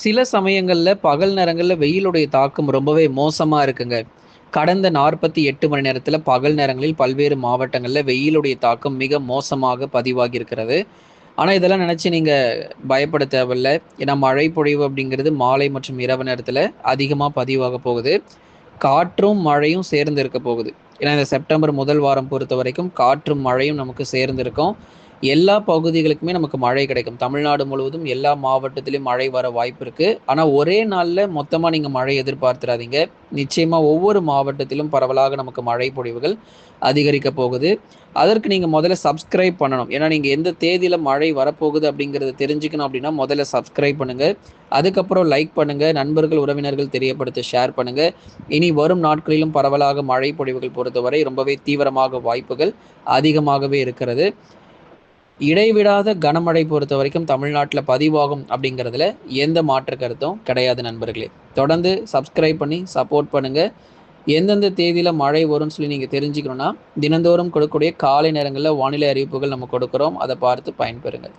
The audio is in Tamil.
சில சமயங்களில் பகல் நேரங்களில் வெயிலுடைய தாக்கம் ரொம்பவே மோசமாக இருக்குங்க. கடந்த நாற்பத்தி எட்டு மணி நேரத்தில் பகல் நேரங்களில் பல்வேறு மாவட்டங்களில் வெயிலுடைய தாக்கம் மிக மோசமாக பதிவாகி இருக்கிறது ஆனால் இதெல்லாம் நினச்சி நீங்கள் பயப்பட தேவையில்லை. ஏன்னா மழை பொழிவு அப்படிங்கிறது மாலை மற்றும் இரவு நேரத்தில் அதிகமாக பதிவாக போகுது. காற்றும் மழையும் சேர்ந்து இருக்க போகுது. ஏன்னா இந்த செப்டம்பர் முதல் வாரம் பொறுத்த வரைக்கும் காற்றும் மழையும் நமக்கு சேர்ந்து இருக்கும். எல்லா பகுதிகளுக்குமே நமக்கு மழை கிடைக்கும். தமிழ்நாடு முழுவதும் எல்லா மாவட்டத்திலையும் மழை வர வாய்ப்பு இருக்குது ஆனால் ஒரே நாளில் மொத்தமாக நீங்கள் மழை எதிர்பார்த்துறாதீங்க நிச்சயமாக ஒவ்வொரு மாவட்டத்திலும் பரவலாக நமக்கு மழை பொழிவுகள் அதிகரிக்க போகுது. அதற்கு நீங்கள் முதல்ல சப்ஸ்கிரைப் பண்ணணும். ஏன்னா நீங்கள் எந்த தேதியில் மழை வரப்போகுது அப்படிங்கிறத தெரிஞ்சுக்கணும் அப்படின்னா முதல்ல சப்ஸ்கிரைப் பண்ணுங்கள் அதுக்கப்புறம் லைக் பண்ணுங்கள் நண்பர்கள் உறவினர்கள் தெரியப்படுத்த ஷேர் பண்ணுங்கள் இனி வரும் நாட்களிலும் பரவலாக மழை பொழிவுகள் பொறுத்தவரை ரொம்பவே தீவிரமாக வாய்ப்புகள் அதிகமாகவே இருக்கிறது. இடைவிடாத கனமழை பொறுத்த வரைக்கும் தமிழ்நாட்டில் பதிவாகும் அப்படிங்கிறதுல எந்த மாற்று கருத்தும் கிடையாது நண்பர்களே. தொடர்ந்து சப்ஸ்கிரைப் பண்ணி சப்போர்ட் பண்ணுங்கள் எந்தெந்த தேதியில் மழை வரும்னு சொல்லி நீங்கள் தெரிஞ்சுக்கணுன்னா தினந்தோறும் கொடுக்கக்கூடிய காலை நேரங்களில் வானிலை அறிவிப்புகள் நம்ம கொடுக்குறோம். அதை பார்த்து பயன்பெறுங்கள்.